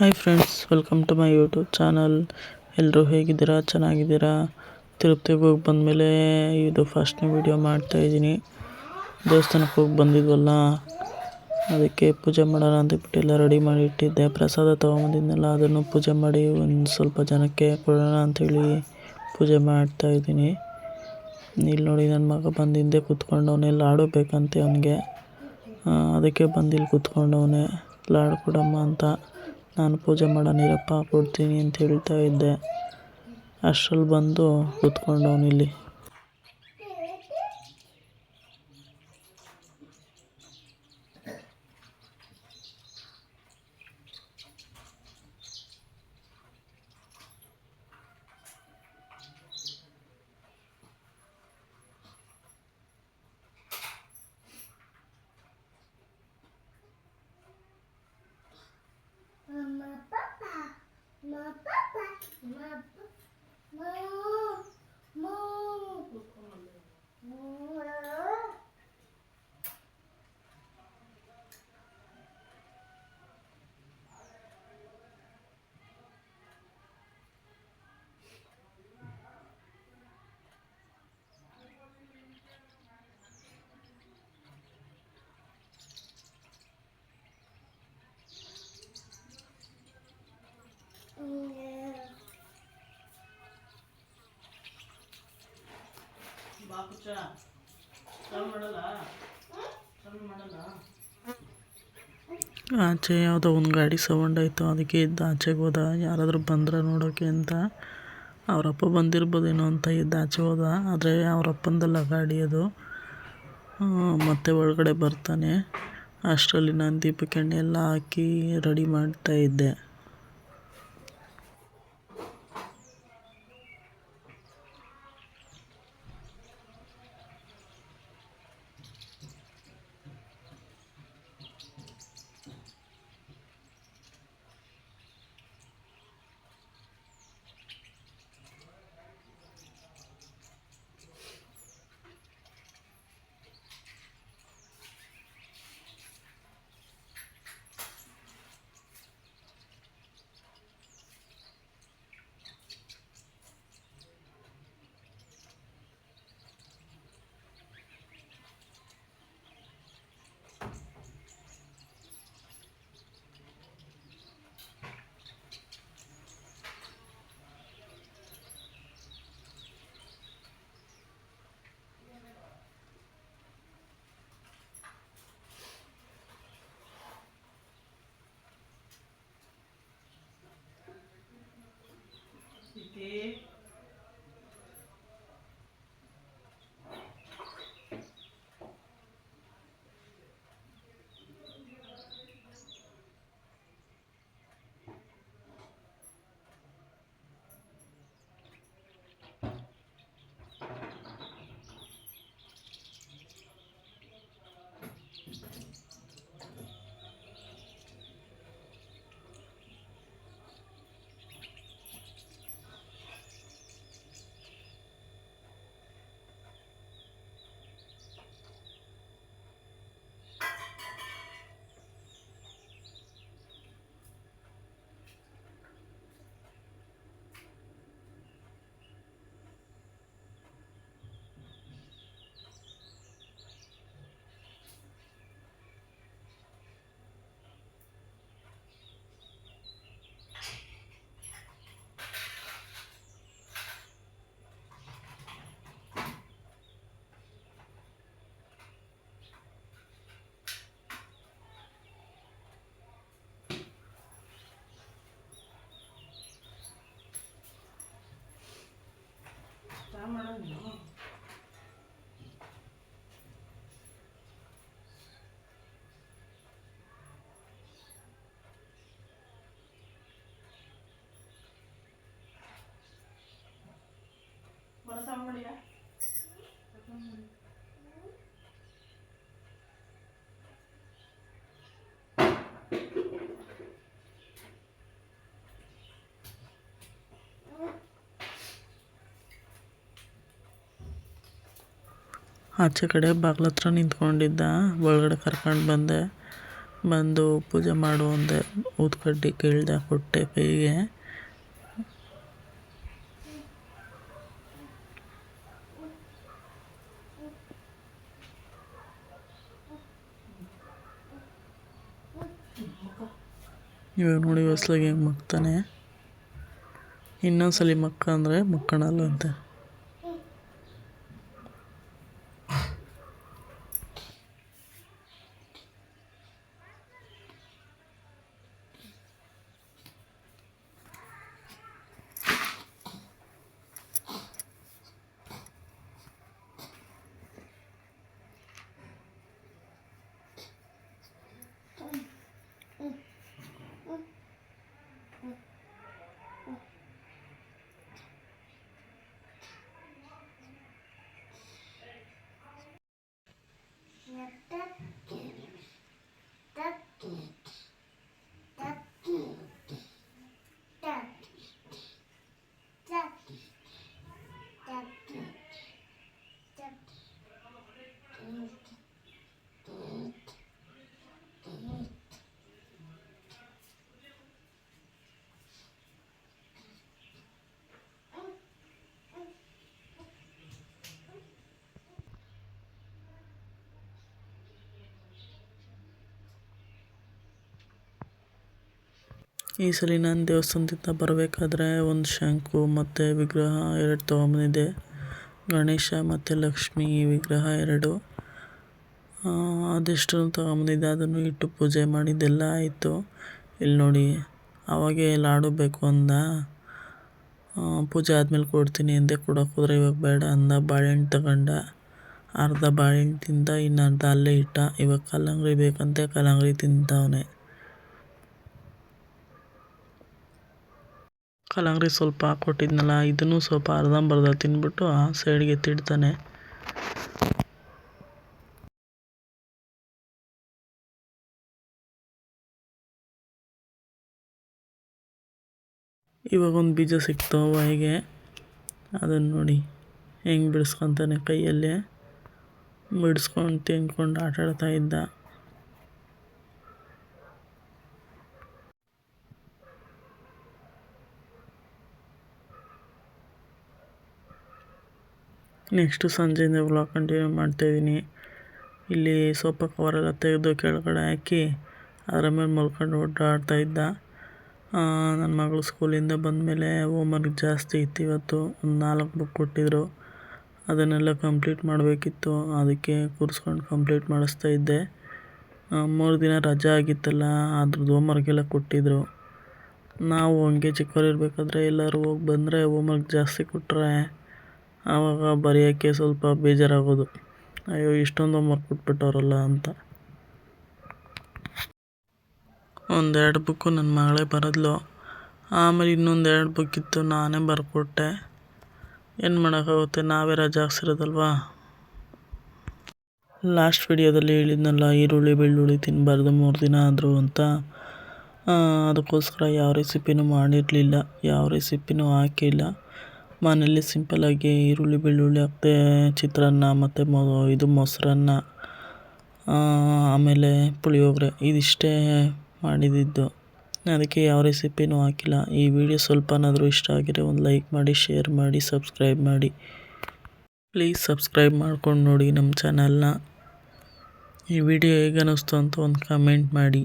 Hi friends welcome to my YouTube channel ಎಲ್ಲರೂ ಹೇಗಿದ್ದೀರಾ? ಚೆನ್ನಾಗಿದ್ದೀರಾ? ತಿರುಪತಿಗೆ ಹೋಗಿ ಬಂದಮೇಲೆ ಇದು ಫಸ್ಟ್ನೇ ವೀಡಿಯೋ ಮಾಡ್ತಾಯಿದ್ದೀನಿ ದೇವಸ್ಥಾನಕ್ಕೆ ಹೋಗಿ ಬಂದಿದ್ವಲ್ಲ, ಅದಕ್ಕೆ ಪೂಜೆ ಮಾಡೋಣ ಅಂತಬಿಟ್ಟು ಎಲ್ಲ ರೆಡಿ ಮಾಡಿ ಇಟ್ಟಿದ್ದೆ. ಪ್ರಸಾದ ತೊಗೊಂಬಂದಿದ್ನಲ್ಲ, ಅದನ್ನು ಪೂಜೆ ಮಾಡಿ ಒಂದು ಸ್ವಲ್ಪ ಜನಕ್ಕೆ ಕೊಡೋಣ ಅಂಥೇಳಿ ಪೂಜೆ ಮಾಡ್ತಾಯಿದ್ದೀನಿ ಇಲ್ಲಿ ನೋಡಿ ನನ್ನ ಮಗ ಬಂದಿದ್ದೆ ಕೂತ್ಕೊಂಡು ಕೂತ್ಕೊಂಡವನೆ ಲಾಡು ಬೇಕಂತೆ ಅವನಿಗೆ. ಅದಕ್ಕೆ ಬಂದು ಇಲ್ಲಿ ಕೂತ್ಕೊಂಡವನೆ ಲಾಡು ಕೊಡಮ್ಮ ಅಂತ. ನಾನು ಪೂಜೆ ಮಾಡೋನಿರಪ್ಪ ಕೊಡ್ತೀನಿ ಅಂತ ಹೇಳ್ತಾ ಇದ್ದೆ. ಅಷ್ಟ್ರಲ್ಲಿ ಬಂದು ಕೂತ್ಕೊಂಡವ್ನು ಇಲ್ಲಿ ಆಚೆ ಯಾವುದೋ ಒಂದು ಗಾಡಿ ಸೌಂಡ್ ಆಯಿತು, ಅದಕ್ಕೆ ಇದ್ದ ಆಚೆಗೆ ಹೋದ. ಯಾರಾದರೂ ಬಂದ್ರೆ ನೋಡೋಕೆ ಅಂತ. ಅವರಪ್ಪ ಬಂದಿರ್ಬೋದೇನೋ ಅಂತ ಇದ್ದ ಆಚೆ ಹೋದ. ಆದರೆ ಅವರಪ್ಪಂದಲ್ಲ ಗಾಡಿ ಅದು. ಮತ್ತೆ ಒಳಗಡೆ ಬರ್ತಾನೆ. ಅಷ್ಟರಲ್ಲಿ ನಾನು ದೀಪಕ್ಕೆ ಎಣ್ಣೆ ಎಲ್ಲ ಹಾಕಿ ರೆಡಿ ಮಾಡ್ತಾ ಇದ್ದೆ. ಆಚೆ ಕಡೆ ಬಾಗ್ಲ ಹತ್ರ ನಿಂತ್ಕೊಂಡಿದ್ದ. ಒಳಗಡೆ ಕರ್ಕೊಂಡು ಬಂದೆ. ಬಂದು ಪೂಜೆ ಮಾಡು ಅಂದೆ. ಊದ್ಕಡ್ಡಿ ಕೇಳಿದೆ ಕೊಟ್ಟೆ ಕೈಗೆ ಇವಾಗ ನೋಡಿ ಹೊಸ್ಲಾಗಿ ಹೆಂಗೆ ಮಕ್ತಾನೆ ಇನ್ನೊಂದ್ಸಲಿ ಮಕ್ಕ ಅಂದರೆ ಮಕ್ಕಣಲ್ಲ ಅಂತೆ. തൊട്ട് ಈ ಸಲ ನಾನು ದೇವಸ್ಥಾನದಿಂದ ಬರಬೇಕಾದ್ರೆ ಒಂದು ಶಂಕು ಮತ್ತು ವಿಗ್ರಹ ಎರಡು ತೊಗೊಂಬಂದಿದ್ದೆ. ಗಣೇಶ ಮತ್ತು ಲಕ್ಷ್ಮಿ ವಿಗ್ರಹ ಎರಡು. ಅದೆಷ್ಟು ತೊಗೊಂಬಂದಿದ್ದೆ, ಅದನ್ನು ಇಟ್ಟು ಪೂಜೆ ಮಾಡಿದ್ದೆಲ್ಲ ಆಯಿತು. ಇಲ್ಲಿ ನೋಡಿ, ಅವಾಗೇ ಲಾಡು ಬೇಕು ಅಂದ. ಪೂಜೆ ಆದಮೇಲೆ ಕೊಡ್ತೀನಿ ಅಂದೆ ಕೊಡೋಕೆ ಹೋದ್ರೆ ಇವಾಗ ಬೇಡ ಅಂದ. ಬಾಳೆಹಣ್ಣು ತಗೊಂಡ, ಅರ್ಧ ಬಾಳೆಹಣ್ಣು ತಿಂದ ಇನ್ನು ಅರ್ಧ ಅಲ್ಲೇ ಇಟ್ಟ. ಇವಾಗ ಕಲ್ಲಂಗಡಿ ಬೇಕಂತೆ, ಕಲ್ಲಂಗಡಿ ತಿಂತಾವನೆ. ಕಲ್ಲಂಗಡಿ ಸ್ವಲ್ಪ ಹಾಕ್ಕೊಟ್ಟಿದ್ನಲ್ಲ ಇದನ್ನು ಸ್ವಲ್ಪ ಅರ್ಧಂಬರ್ಧ ತಿಂದ್ಬಿಟ್ಟು ಆ ಸೈಡ್ಗೆ ತಿಡ್ತಾನೆ. ಇವಾಗ ಒಂದು ಬೀಜ ಸಿಕ್ತು ವಾಯಿಗೆ ಅದನ್ನು ನೋಡಿ, ಹೆಂಗೆ ಬಿಡಿಸ್ಕೊತಾನೆ ಕೈಯಲ್ಲೇ. ಬಿಡಿಸ್ಕೊಂಡು ತಿನ್ಕೊಂಡು ಆಟ ಆಡ್ತಾ ಇದ್ದ. ನೆಕ್ಸ್ಟು ಸಂಜೆಯಿಂದ ವ್ಲಾಗ್ ಕಂಟಿನ್ಯೂ ಮಾಡ್ತಾಯಿದ್ದೀನಿ. ಇಲ್ಲಿ ಸೋಫಾ ಕವರೆಲ್ಲ ತೆಗೆದು ಕೆಳಗಡೆ ಹಾಕಿ, ಅದರ ಮೇಲೆ ಮಲ್ಕೊಂಡು ಓಡಾಡ್ತಾ ಇದ್ದ. ನನ್ನ ಮಗಳು ಸ್ಕೂಲಿಂದ ಬಂದಮೇಲೆ ಹೋಮ್ವರ್ಕ್ ಜಾಸ್ತಿ ಇತ್ತು ಇವತ್ತು. ಒಂದು ನಾಲ್ಕು ಬುಕ್ ಕೊಟ್ಟಿದ್ದರು ಅದನ್ನೆಲ್ಲ ಕಂಪ್ಲೀಟ್ ಮಾಡಬೇಕಿತ್ತು. ಅದಕ್ಕೆ ಕೂರಿಸ್ಕೊಂಡು ಕಂಪ್ಲೀಟ್ ಮಾಡಿಸ್ತಾ ಇದ್ದೆ. ಮೂರು ದಿನ ರಜಾ ಆಗಿತ್ತಲ್ಲ, ಅದ್ರದ್ದು ಹೋಮ್ವರ್ಕ್ ಎಲ್ಲ ಕೊಟ್ಟಿದ್ದರು ನಾವು ಹಂಗೆ ಚಿಕ್ಕವರಿರ್ಬೇಕಾದ್ರೆ ಎಲ್ಲರೂ ಹೋಗಿ ಬಂದರೆ ಹೋಮ್ವರ್ಕ್ ಜಾಸ್ತಿ ಕೊಟ್ಟರೆ ಆವಾಗ ಬರೆಯೋಕ್ಕೆ ಸ್ವಲ್ಪ ಬೇಜಾರಾಗೋದು. ಅಯ್ಯೋ, ಇಷ್ಟೊಂದು ಹೋಮ್ವರ್ಕ್ ಕೊಟ್ಬಿಟ್ಟವ್ರಲ್ಲ ಅಂತ. ಒಂದೆರಡು ಬುಕ್ಕು ನನ್ನ ಮಗಳೇ ಬರೆದ್ಲು. ಆಮೇಲೆ ಇನ್ನೊಂದೆರಡು ಬುಕ್ ಇತ್ತು, ನಾನೇ ಬರ್ಕೊಟ್ಟೆ. ಏನು ಮಾಡೋಕ್ಕಾಗುತ್ತೆ? ನಾವೇ ರಜೆ ಹಾಕ್ಸಿರೋದಲ್ವಾ? ಲಾಸ್ಟ್ ವಿಡಿಯೋದಲ್ಲಿ ಹೇಳಿದ್ನಲ್ಲ, ಈರುಳ್ಳಿ, ಬೆಳ್ಳುಳ್ಳಿ ತಿನ್ನಬಾರ್ದು ಮೂರು ದಿನ ಆದರೂ ಅಂತ. ಅದಕ್ಕೋಸ್ಕರ ಯಾವ ರೆಸಿಪಿನೂ ಮಾಡಿರಲಿಲ್ಲ. ಯಾವ ರೆಸಿಪಿನೂ ಹಾಕಿಲ್ಲ. ಮನೇಲಿ ಸಿಂಪಲ್ಲಾಗಿ ಈರುಳ್ಳಿ ಬೆಳ್ಳುಳ್ಳಿ ಹಾಕ್ದೆ ಚಿತ್ರಾನ್ನ ಮತ್ತು ಮೊ, ಇದು ಮೊಸರನ್ನ ಆಮೇಲೆ ಪುಳಿಯೋಗರೆ ಇದಿಷ್ಟೇ ಮಾಡಿದ್ದಿದ್ದು ಅದಕ್ಕೆ ಯಾವ ರೆಸಿಪಿನೂ ಹಾಕಿಲ್ಲ. ಈ ವಿಡಿಯೋ ಸ್ವಲ್ಪನಾದರೂ ಇಷ್ಟ ಆಗಿದ್ರೆ ಒಂದು ಲೈಕ್ ಮಾಡಿ ಶೇರ್ ಮಾಡಿ ಸಬ್ಸ್ಕ್ರೈಬ್ ಮಾಡಿ. ಪ್ಲೀಸ್ ಸಬ್ಸ್ಕ್ರೈಬ್ ಮಾಡ್ಕೊಂಡು ನೋಡಿ ನಮ್ಮ ಚಾನಲ್ನ ಈ ವಿಡಿಯೋ ಹೇಗೆ ಅನ್ನಿಸ್ತು ಅಂತ ಒಂದು ಕಮೆಂಟ್ ಮಾಡಿ.